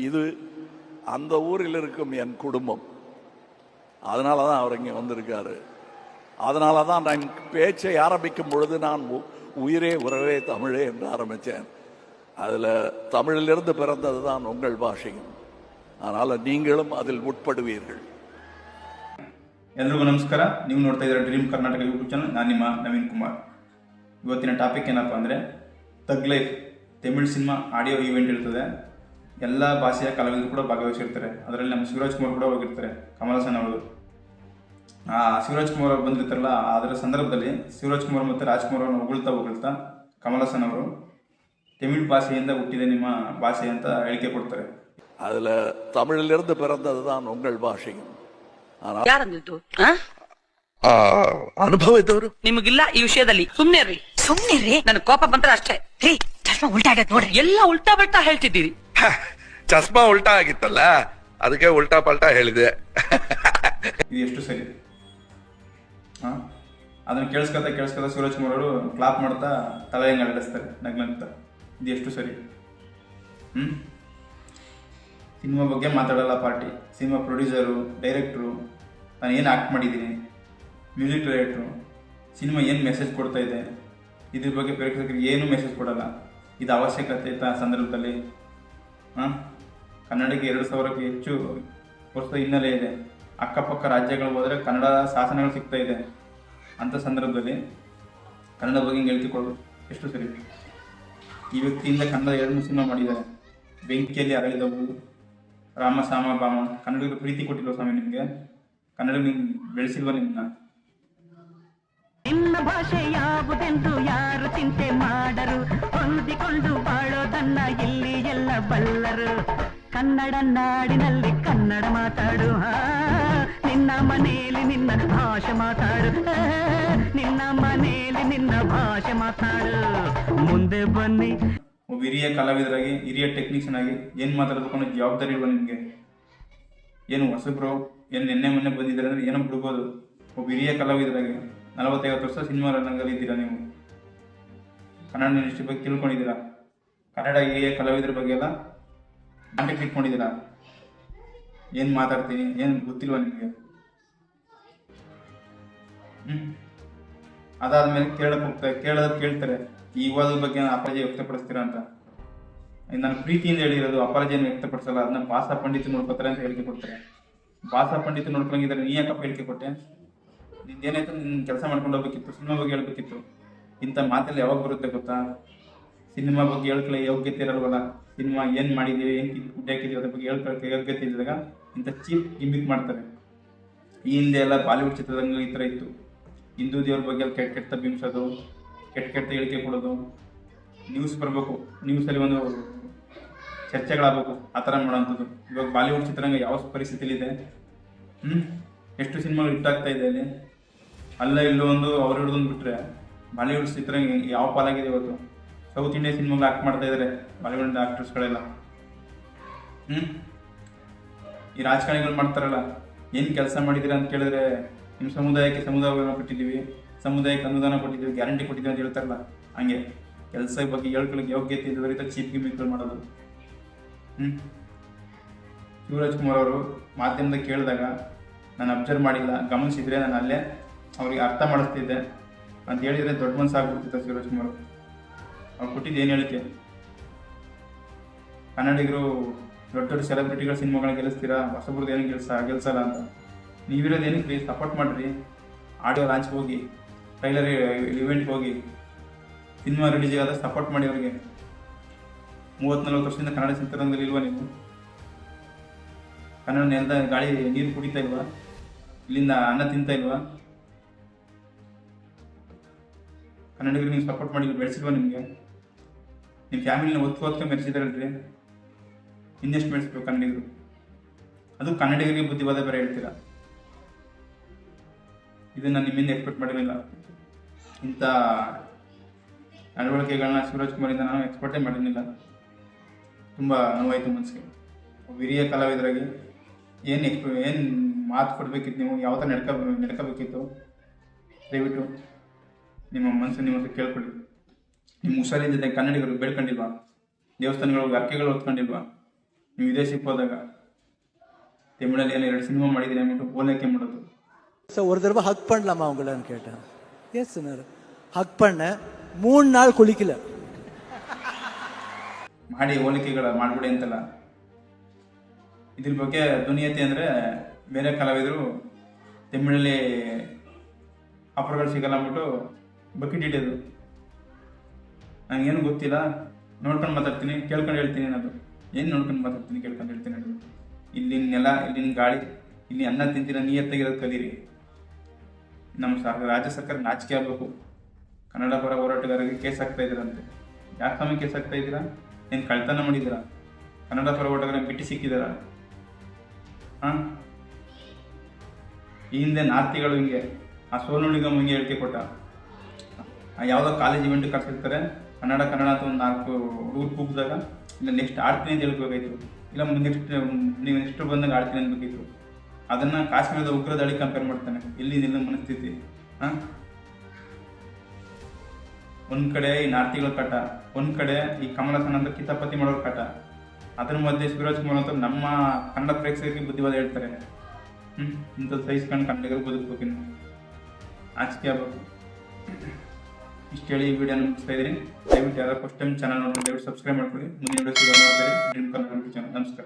இது அந்த ஊரில் இருக்கும் என் குடும்பம் அதனால தான் அவர் இங்கே வந்திருக்காரு அதனால தான் நான் பேச்சை ஆரம்பிக்கும் பொழுது நான் உ- உயிரே உறவே தமிழே என்று ஆரம்பித்தேன் அதில் தமிழிலிருந்து பிறந்தது தான் உங்கள் பாஷையும் அதனால் நீங்களும் அதில் உட்படுவீர்கள் ಎಲ್ರಿಗೂ ನಮಸ್ಕಾರ ನೀವು ನೋಡ್ತಾ ಇದ್ದೀರಾ ಡ್ರೀಮ್ ಕರ್ನಾಟಕ ಯೂಟ್ಯೂಬ್ ಚಾನಲ್ ನಾನು ನಿಮ್ಮ ನವೀನ್ ಕುಮಾರ್ ಇವತ್ತಿನ ಟಾಪಿಕ್ ಏನಪ್ಪ ಅಂದರೆ Thug Life Tamil cinema audio event ಇರ್ತದೆ ಎಲ್ಲ ಭಾಷೆಯ ಕಲಾವಿದರು ಕೂಡ ಭಾಗವಹಿಸಿರ್ತಾರೆ ಅದರಲ್ಲಿ ನಮ್ಮ ಶಿವರಾಜ್ ಕುಮಾರ್ ಕೂಡ ಹೋಗಿರ್ತಾರೆ ಕಮಲ್ ಹಾಸನ್ ಅವರು ಆ ಶಿವರಾಜ್ ಕುಮಾರ್ ಅವರು ಬಂದಿರ್ತಾರಲ್ಲ ಅದರ ಸಂದರ್ಭದಲ್ಲಿ ಶಿವರಾಜ್ ಕುಮಾರ್ ಮತ್ತು ರಾಜ್ಕುಮಾರ್ ಅವ್ರನ್ನ ಹೊಗಳ್ತಾ ಹೊಗಳ್ತಾ ಕಮಲ್ ಹಾಸನ್ ಅವರು ತಮಿಳ್ ಭಾಷೆಯಿಂದ ಹುಟ್ಟಿದೆ ನಿಮ್ಮ ಭಾಷೆ ಅಂತ ಹೇಳಿಕೆ ಕೊಡ್ತಾರೆ அதில் தமிழிலிருந்து பிறந்தது தான் உங்கள் பாஷையும் ஆனால் ಯಾರಂದಿತ್ತು ಆ, ಅನುಭವ ಇದ್ದವರು ನಿಮಗಿಲ್ಲ ಈ ವಿಷಯದಲ್ಲಿ ಸುಮ್ನೆ ರೀ ಸುಮ್ನೆ ರೀ ನನ್ ಕೋಪ ಬಂದ್ರೆ ಅಷ್ಟೇ ರೀ ಧರ್ಮ ಉಲ್ಟಾ ಆಗತ್ ನೋಡ್ರಿ ಎಲ್ಲ ಉಲ್ಟಾ ಬಲ್ಟಾ ಹೇಳ್ತಿದ್ದೀರಿ ಹ, ಚಸ್ಮಾ ಉಲ್ಟಾ ಆಗಿತ್ತಲ್ಲ, ಅದಕ್ಕೆ ಉಲ್ಟಾ ಪಲ್ಟಾ ಹೇಳಿದೆ. ಇದು ಎಷ್ಟು ಸರಿ? ಅದನ್ನು ಕೇಳಿಸ್ಕೊತಾ ಕೇಳಿಸ್ಕೊತಾ ಸೂರಜ್ ಕುಮಾರ್ ಅವರು ಕ್ಲಾಪ್ ಮಾಡ್ತಾ ತಲೆ ಹೆಂಗೆ ಅಳಿಸ್ತಾರೆ ನಗ್ನಂತ ಇದು ಎಷ್ಟು ಸರಿ? ಹ್ಞೂ ಸಿನಿಮಾ ಬಗ್ಗೆ ಮಾತಾಡಲ್ಲ ಪಾರ್ಟಿ. ಸಿನಿಮಾ ಪ್ರೊಡ್ಯೂಸರು, ಡೈರೆಕ್ಟ್ರು, ನಾನು ಏನು ಆ್ಯಕ್ಟ್ ಮಾಡಿದ್ದೀನಿ? ಮ್ಯೂಸಿಕ್ ಡೈರೆಕ್ಟ್ರು, ಸಿನಿಮಾ ಏನು ಮೆಸೇಜ್ ಕೊಡ್ತಾ ಇದೆ? ಇದ್ರ ಬಗ್ಗೆ ಪ್ರೇಕ್ಷಕರಿಗೆ ಏನೂ ಮೆಸೇಜ್ ಕೊಡಲ್ಲ? ಇದು ಅವಶ್ಯಕತೆ ಇತ್ತ ಸಂದರ್ಭದಲ್ಲಿ ಹಾಂ ಕನ್ನಡಕ್ಕೆ ಎರಡು ಸಾವಿರಕ್ಕೆ ಹೆಚ್ಚು ವರ್ಷದ ಹಿನ್ನೆಲೆ ಇದೆ. ಅಕ್ಕಪಕ್ಕ ರಾಜ್ಯಗಳು ಹೋದರೆ ಕನ್ನಡ ಶಾಸನಗಳು ಸಿಗ್ತಾ ಇದೆ. ಅಂತ ಸಂದರ್ಭದಲ್ಲಿ ಕನ್ನಡ ಬಗ್ಗೆ ಹಿಂಗೆ ಹೇಳ್ತಿ ಎಷ್ಟು ಸರಿ? ಈ ವ್ಯಕ್ತಿಯಿಂದ ಕನ್ನಡ ಎರಡು ಸಿನಿಮಾ ಮಾಡಿದ್ದಾರೆ. ಬೆಂಕಿಯಲ್ಲಿ ಅರಳಿದವು ರಾಮ ಸಾಮ ಬಾಮ ಕನ್ನಡಿಗರು ಪ್ರೀತಿ ಕೊಟ್ಟಿರೋ ಸ್ವಾಮಿ ನಿಮಗೆ. ಕನ್ನಡ ನಿಮ್ಗೆ ಬೆಳೆಸಿಲ್ವ ನಿಮ್ಮನ್ನ ಭಾಷೆ ಯಾವುದೆಂದು ಯಾರು ಚಿಂತೆ ಮಾಡರು? ಹೊಂದಿಕೊಂಡು ಬಾಳೋದನ್ನ ಇಲ್ಲಿ ಎಲ್ಲ ಬಲ್ಲರು. ಕನ್ನಡ ನಾಡಿನಲ್ಲಿ ಕನ್ನಡ ಮಾತಾಡು. ನಿನ್ನ ಮನೆಯಲ್ಲಿ ನಿನ್ನ ಭಾಷೆ ಮಾತಾಡು. ನಿನ್ನ ಮನೆಯಲ್ಲಿ ನಿನ್ನ ಭಾಷೆ ಮಾತಾಡು. ಮುಂದೆ ಬನ್ನಿ. ಒಬ್ಬ ಹಿರಿಯ ಕಲಾವಿದರಾಗಿ, ಹಿರಿಯ ಟೆಕ್ನಿಷಿಯನ್ ಆಗಿ ಏನು ಮಾತಾಡ್ಬೇಕು ಜವಾಬ್ದಾರಿ ಇಲ್ವ ನಿಮಗೆ? ಏನು ಹೊಸಬ್ರು, ಏನು ನಿನ್ನೆ ಮೊನ್ನೆ ಬಂದಿದ್ದಾರೆ ಅಂದ್ರೆ ಏನೋ ಬಿಡ್ಬೋದು. ಒಬ್ಬ ಹಿರಿಯ ಕಲಾವಿದರಾಗಿ. ನಲವತ್ತೈವತ್ತು ವರ್ಷ ಸಿನಿಮಾ ರಂಗದಲ್ಲಿ ಇದ್ದೀರಾ ನೀವು? ಕನ್ನಡ ಇಂಡಸ್ಟ್ರಿ ಬಗ್ಗೆ ತಿಳ್ಕೊಂಡಿದ್ದೀರಾ? ಕನ್ನಡ ಹಿರಿಯ ಕಲಾವಿದ್ರ ಬಗ್ಗೆ ಎಲ್ಲ ಕಾಂಟ್ಯಾಕ್ಟ್ ಇಟ್ಕೊಂಡಿದ್ದೀರಾ ಏನು ಮಾತಾಡ್ತೀನಿ? ಏನು ಗೊತ್ತಿಲ್ವಾ ನಿಮಗೆ? ಹ್ಞೂ ಅದಾದ್ಮೇಲೆ ಕೇಳಕ್ಕೆ ಹೋಗ್ತಾರೆ ಕೇಳೋದು ಕೇಳ್ತಾರೆ. ಈ ಬಗ್ಗೆ ಅಪರಾಜಿ ವ್ಯಕ್ತಪಡಿಸ್ತೀರಾ ಅಂತ. ನಾನು ಪ್ರೀತಿಯಿಂದ ಹೇಳಿರೋದು ಅಪರಾಜಿಯನ್ನು ವ್ಯಕ್ತಪಡಿಸಲ್ಲ. ಅದನ್ನ ಭಾಷಾ ಪಂಡಿತ ನೋಡ್ಕೊತಾರೆ ಅಂತ ಹೇಳಿಕೆ ಕೊಡ್ತಾರೆ. ಭಾಷಾ ಪಂಡಿತ ನೋಡ್ಕೊಂಗಿದ್ದಾರೆ ನೀ ಯಾಕಪ್ಪ ಹೇಳಿಕೆ ಕೊಟ್ಟೆ? ನಿಂದೇನಾಯ್ತು? ನಿನ್ನ ಕೆಲಸ ಮಾಡ್ಕೊಂಡು ಹೋಗ್ಬೇಕಿತ್ತು, ಸಿನಿಮಾ ಬಗ್ಗೆ ಹೇಳ್ಬೇಕಿತ್ತು. ಇಂಥ ಮಾತಲ್ಲಿ ಯಾವಾಗ ಬರುತ್ತೆ ಗೊತ್ತಾ? ಸಿನಿಮಾ ಬಗ್ಗೆ ಹೇಳ್ಕೊಳ್ಳೋ ಯೋಗ್ಯತೆ ಇರಲ್ವಲ್ಲ? ಸಿನಿಮಾ ಏನು ಮಾಡಿದ್ದೀವಿ, ಏನು ದುಡ್ಡು ಹಾಕಿದ್ದೀವಿ, ಅದ್ರ ಬಗ್ಗೆ ಹೇಳ್ಕೊಳ್ಳೋಕೆ ಯೋಗ್ಯತೆ ಇದ್ದಾಗ ಇಂಥ ಚೀಪ್ ಗಿಮಿಕ್ ಮಾಡ್ತಾರೆ. ಈ ಹಿಂದೆ ಎಲ್ಲ ಬಾಲಿವುಡ್ ಚಿತ್ರರಂಗ ಈ ಥರ ಇತ್ತು. ಹಿಂದೂ ದೇವ್ರ ಬಗ್ಗೆ ಕೆಟ್ಟ ಕೆಟ್ಟ ಬಿಂಬಿಸೋದು, ಕೆಟ್ಟ ಕೆಟ್ಟ ಹೇಳಿಕೆ ಕೊಡೋದು. ನ್ಯೂಸ್ ಬರಬೇಕು ನ್ಯೂಸಲ್ಲಿ ಒಂದು ಚರ್ಚೆಗಳಾಗಬೇಕು, ಆ ಥರ ಮಾಡೋವಂಥದ್ದು ಇವಾಗ ಬಾಲಿವುಡ್ ಚಿತ್ರರಂಗ ಯಾವ ಪರಿಸ್ಥಿತಿಲಿದೆ ಹ್ಞೂ ಎಷ್ಟು ಸಿನಿಮಾಗಳು ಹಿಟ್ಟಾಗ್ತಾ ಇದೆ ಅಲ್ಲಿ? ಅಲ್ಲ, ಇಲ್ಲೋ ಒಂದು ಅವ್ರು ಹಿಡಿದೊಂದು ಬಿಟ್ರೆ ಬಾಲಿವುಡ್ ಚಿತ್ರ ಯಾವ ಪಾಲಾಗಿದೆ ಇವತ್ತು? ಸೌತ್ ಇಂಡಿಯಾ ಸಿನಿಮಾಗಳು ಆಕ್ಟ್ ಮಾಡ್ತಾ ಇದ್ದಾರೆ ಬಾಲಿವುಡ್ ಆಕ್ಟರ್ಸ್ಗಳೆಲ್ಲ ಹ್ಞೂ ಈ ರಾಜಕಾರಣಿಗಳು ಮಾಡ್ತಾರಲ್ಲ, ಏನು ಕೆಲಸ ಮಾಡಿದ್ದೀರಾ ಅಂತ ಕೇಳಿದ್ರೆ ನಿಮ್ಮ ಸಮುದಾಯಕ್ಕೆ ಸಮುದಾಯವನ್ನು ಕೊಟ್ಟಿದ್ದೀವಿ, ಸಮುದಾಯಕ್ಕೆ ಅನುದಾನ ಕೊಟ್ಟಿದ್ದೀವಿ ಗ್ಯಾರಂಟಿ ಕೊಟ್ಟಿದ್ದೀವಿ ಅಂತ ಹೇಳ್ತಾರಲ್ಲ, ಹಂಗೆ. ಕೆಲಸ ಬಗ್ಗೆ ಹೇಳ್ಕೊಳ್ಳೋಕೆ ಯೋಗ್ಯತೆ ಇದ್ದವರಿತ ಚೀಪ್ ಗಿಮಿಕ್ಗಳು ಮಾಡೋದು. ಹ್ಞೂ ಶಿವರಾಜ್ ಕುಮಾರ್ ಅವರು ಮಾಧ್ಯಮದ ಕೇಳಿದಾಗ, ನಾನು ಅಬ್ಸರ್ವ್ ಮಾಡಿಲ್ಲ, ಗಮನಿಸಿದ್ರೆ ನಾನು ಅಲ್ಲೇ ಅವ್ರಿಗೆ ಅರ್ಥ ಮಾಡಿಸ್ತಿದ್ದೆ ಅಂತ ಹೇಳಿದರೆ ದೊಡ್ಡ ಮನಸ್ಸಾಗ್ಬಿಡ್ತಿತ್ತು ಸುರೇಶ್ ಕುಮಾರ್ ಅವ್ರು ಕೊಟ್ಟಿದ್ದು ಏನು ಹೇಳಿಕೆ? ಕನ್ನಡಿಗರು ದೊಡ್ಡ ದೊಡ್ಡ ಸೆಲೆಬ್ರಿಟಿಗಳ ಸಿನಿಮಾಗಳನ್ನ ಗೆಲ್ಲಿಸ್ತೀರಾ? ಹೊಸಬ್ರದ್ದು ಏನು ಗೆಲ್ಸ, ಗೆಲ್ಸಲ್ಲ ಅಂತ. ನೀವಿರೋದು ಏನಕ್ಕೆ ಸಪೋರ್ಟ್ ಮಾಡಿರಿ. ಆಡಿಯೋ ಲಾಂಚ್ಗೆ ಹೋಗಿ ಟ್ರೈಲರ್ ಇವೆಂಟ್ಗೆ ಹೋಗಿ, ಸಿನಿಮಾ ರಿಲೀಸ್ ಆದ ಸಪೋರ್ಟ್ ಮಾಡಿ ಅವರಿಗೆ. ಮೂವತ್ತು ನಲ್ವತ್ತು ವರ್ಷದಿಂದ ಕನ್ನಡ ಚಿತ್ರರಂಗದಲ್ಲಿ ಇಲ್ವಾ ನೀವು? ಕನ್ನಡ ನೆಲದ ಗಾಳಿ, ನೀರು ಕುಡಿತಾ ಇಲ್ವಾ? ಇಲ್ಲಿಂದ ಅನ್ನ ತಿಂತಾ ಇಲ್ವಾ? ಕನ್ನಡಿಗರಿಗೆ ನೀವು ಸಪೋರ್ಟ್ ಮಾಡಿ ಬೆಳೆಸಿಲ್ವ ನಿಮಗೆ? ನಿಮ್ಮ ಫ್ಯಾಮಿಲಿನ ಒತ್ತು ಹೊತ್ಕೊಂಡು ಮೆರೆಸಿದಾರಲ್ರಿ ಇನ್ನೆಷ್ಟು ಬೆಳೆಸ್ಬೇಕು ಕನ್ನಡಿಗರು ಅದು ಕನ್ನಡಿಗರಿಗೆ ಬುದ್ಧಿವಾದ ಬೇರೆ ಹೇಳ್ತೀರಾ? ಇದನ್ನು ನಿಮ್ಮಿಂದ ಎಕ್ಸ್ಪೆಕ್ಟ್ ಮಾಡಿರಲಿಲ್ಲ. ಇಂಥ ನಡವಳಿಕೆಗಳನ್ನ ಶಿವರಾಜ್ ಕುಮಾರಿಂದ ನಾನು ಎಕ್ಸ್ಪೆಕ್ಟೇ ಮಾಡಿರಲಿಲ್ಲ. ತುಂಬ ನೋವಾಯಿತು ಮನಸ್ಸಿಗೆ ಒಬ್ಬ ಹಿರಿಯ ಕಲಾವಿದರಾಗಿ ಏನು ಎಕ್ಸ್ಪ ಏನು ಮಾತು ಕೊಡಬೇಕಿತ್ತು ನೀವು? ಯಾವ ಥರ ನಡ್ಕ ನಡ್ಕೋಬೇಕಿತ್ತು? ದಯವಿಟ್ಟು. ನಿಮ್ಮ ಮನಸ್ಸು ನಿಮ್ಮ ಹತ್ರ ಕೇಳ್ಕೊಳ್ಳಿ ನಿಮ್ಮ ಹುಷಾರಿದ್ದ ಕನ್ನಡಿಗರು ಬೆಳ್ಕೊಂಡಿಲ್ವಾ ದೇವಸ್ಥಾನಗಳು ಅರ್ಕೆಗಳು ಹೊತ್ಕೊಂಡಿಲ್ವಾ ನೀವು ವಿದೇಶಕ್ಕೆ ಹೋದಾಗ ತಮಿಳಲ್ಲಿ ಏನೋ ಎರಡು ಸಿನಿಮಾ ಮಾಡಿದ್ದೀನಿ ಅಂದ್ಬಿಟ್ಟು ಹೋಲಿಕೆ ಮಾಡೋದು ஸோ ஒரு தடவை ஹக் பண்ணலாமா உங்களான்னு கேட்டேன் எஸ் சொன்னார் ஹக் பண்ணேன் மூணு நாள் குளிக்கல ಮಾಡಿ ಹೋಲಿಕೆಗಳ ಮಾಡ್ಬಿಡಿ ಅಂತಲ್ಲ ಇದ್ರ ಬಗ್ಗೆ ಧ್ವನಿಯತೆ ಅಂದರೆ ಬೇರೆ ಕಲಾವಿದರು ತಮಿಳಲ್ಲಿ ಆಫರ್ಗಳು ಸಿಗಲ್ಲ ಅಂದ್ಬಿಟ್ಟು ಬಕೆಟ್ ಹಿಡಿಯೋದು. ನನಗೇನು ಗೊತ್ತಿಲ್ಲ. ನೋಡ್ಕೊಂಡು ಮಾತಾಡ್ತೀನಿ, ಕೇಳ್ಕೊಂಡು ಹೇಳ್ತೀನಿ ಅನ್ನೋದು. ಏನು ನೋಡ್ಕೊಂಡು ಮಾತಾಡ್ತೀನಿ, ಕೇಳ್ಕೊಂಡು ಹೇಳ್ತೀನಿ ಅನ್ನೋದು. ಇಲ್ಲಿನ ನೆಲ ಇಲ್ಲಿನ ಗಾಳಿ, ಇಲ್ಲಿ ಅನ್ನ ತಿಂತೀರ, ನೀ ಎತ್ತಗಿರೋದು ಕಲೀರಿ. ನಮ್ಮ ಸರ್ ರಾಜ್ಯ ಸರ್ಕಾರ ನಾಚಿಕೆ ಆಗಬೇಕು. ಕನ್ನಡ ಪರ ಹೋರಾಟಗಾರರಿಗೆ ಕೇಸ್ ಹಾಕ್ತಾ ಇದ್ದೀರಂತೆ ಯಾಕೆ ಸ್ವಾಮಿ ಕೇಸ್ ಹಾಕ್ತಾ ಇದ್ದೀರಾ? ಏನು ಕಳ್ತನ ಮಾಡಿದ್ದೀರಾ? ಕನ್ನಡ ಪರ ಹೋರಾಟಗಾರ ಬಿಟ್ಟು ಸಿಕ್ಕಿದಾರ? ಹಾಂ? ಈ ಹಿಂದೆ ನಾರ್ತಿಗಳು ಹಿಂಗೆ, ಆ ಸೋನು ಹಿಂಗೆ ಹೇಳಿಕೆ ಕೊಟ್ಟ. ಯಾವುದೋ ಕಾಲೇಜ್ ಇವೆಂಟ್ ಕರ್ತಿರ್ತಾರೆ ಕನ್ನಡ ಕನ್ನಡ ಅಂತ ಒಂದು ನಾಲ್ಕು ಹುಡುಗರು ಕೂಗಿದಾಗ ಇಲ್ಲ ನೆಕ್ಸ್ಟ್ ಆಡ್ತೀನಿ ಅಂತ ಹೇಳ್ಬೇಕಾಯ್ತು ಇಲ್ಲ ನೆಕ್ಸ್ಟ್ ನೀವು ನೆಕ್ಸ್ಟ್ ಬಂದಾಗ ಆಡ್ತೀನಿ ಅನ್ಬೇಕಿತ್ತು ಅದನ್ನು ಕಾಶ್ಮೀರದ ಉಗ್ರ ದಾಳಿ ಕಂಪೇರ್ ಮಾಡ್ತಾನೆ. ಇಲ್ಲಿ ನಿಲ್ಲ ಮನಸ್ಥಿತಿ. ಹಾಂ? ಒಂದು ಕಡೆ ಈ ನಾರ್ತಿಗಳ ಕಟ, ಒಂದು ಕಡೆ ಈ ಕಮಲ ಹಾಸನ್ ಅಂತ ಕಿತಾಪತಿ ಮಾಡೋರ್ ಕಟ. ಅದ್ರ ಮಧ್ಯೆ ಶಿವರಾಜ್ ಕುಮಾರ್ ಅಂತ ನಮ್ಮ ಕನ್ನಡ ಪ್ರೇಕ್ಷಕರಿಗೆ ಬುದ್ಧಿವಾದ ಹೇಳ್ತಾರೆ. ಹ್ಞೂ ಇಂಥದ್ದು ಸಹಿಸ್ಕೊಂಡು ಕನ್ನಡಿಗರು ಬದುಕಬೇಕು ಆಚಿಕೆ ಆಗ್ಬೇಕು. ಇಷ್ಟು ಹೇಳಿ ಈ ವಿಡಿಯೋ ಮುಗಿಸ್ತಾ ಇದ್ದೀನಿ. ದಯವಿಟ್ಟು ಯಾರೋ ಫಸ್ಟ್ ಟೈಮ್ ಚಾನಲ್ ನೋಡಿ ದಯವಿಟ್ಟು ಸಬ್ಸ್ಕ್ರೈಬ್ ಮಾಡ್ಕೊಳ್ಳಿ. ಮುಂದಿನ ವಿಡಿಯೋ ಸಿಗೋಣ ಡ್ರೀಮ್ ಕನ್ನಡ ಚಾನಲ್ ನಮಸ್ಕಾರ.